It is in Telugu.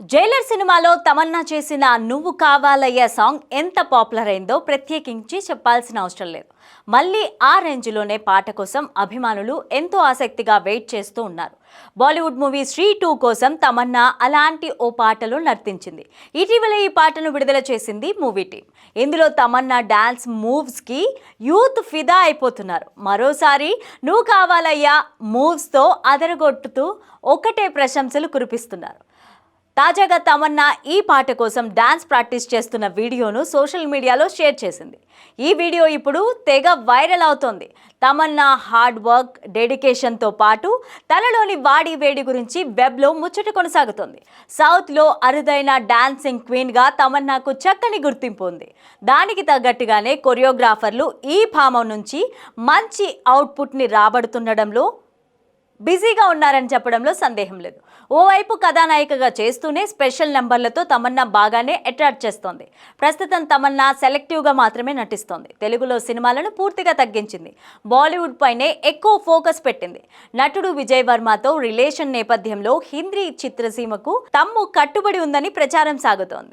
జైలర్ సినిమాలో తమన్నా చేసిన నువ్వు కావాలయ్య సాంగ్ ఎంత పాపులర్ అయిందో ప్రత్యేకించి చెప్పాల్సిన అవసరం లేదు. మళ్ళీ ఆ రేంజ్లోనే పాట కోసం అభిమానులు ఎంతో ఆసక్తిగా వెయిట్ చేస్తూ ఉన్నారు. బాలీవుడ్ మూవీ శ్రీ టూ కోసం తమన్నా అలాంటి ఓ పాటలో నర్తించింది. ఇటీవల ఈ పాటను విడుదల చేసింది మూవీ టీం. ఇందులో తమన్నా డాన్స్ మూవ్స్కి యూత్ ఫిదా అయిపోతున్నారు. మరోసారి నువ్వు కావాలయ్యా మూవ్స్తో అదరగొట్టుతూ ఒకటే ప్రశంసలు కురిపిస్తున్నారు. తాజాగా తమన్నా ఈ పాట కోసం డాన్స్ ప్రాక్టీస్ చేస్తున్న వీడియోను సోషల్ మీడియాలో షేర్ చేసింది. ఈ వీడియో ఇప్పుడు తెగ వైరల్ అవుతోంది. తమన్నా హార్డ్ వర్క్ డెడికేషన్తో పాటు తనలోని వాడి వేడి గురించి వెబ్లో ముచ్చట కొనసాగుతోంది. సౌత్లో అరుదైన డాన్సింగ్ క్వీన్గా తమన్నాకు చక్కని గుర్తింపు ఉంది. దానికి తగ్గట్టుగానే కొరియోగ్రాఫర్లు ఈ భామం నుంచి మంచి అవుట్పుట్ని రాబడుతుండడంలో బిజీగా ఉన్నారని చెప్పడంలో సందేహం లేదు. ఓవైపు కథానాయికగా చేస్తూనే స్పెషల్ నెంబర్లతో తమన్నా బాగానే అట్రాక్ట్ చేస్తోంది. ప్రస్తుతం తమన్నా సెలెక్టివ్గా మాత్రమే నటిస్తోంది. తెలుగులో సినిమాలను పూర్తిగా తగ్గించింది. బాలీవుడ్ పైనే ఎక్కువ ఫోకస్ పెట్టింది. నటుడు విజయ్ వర్మతో రిలేషన్ నేపథ్యంలో హిందీ చిత్రసీమకు తమ్ము కట్టుబడి ఉందని ప్రచారం సాగుతోంది.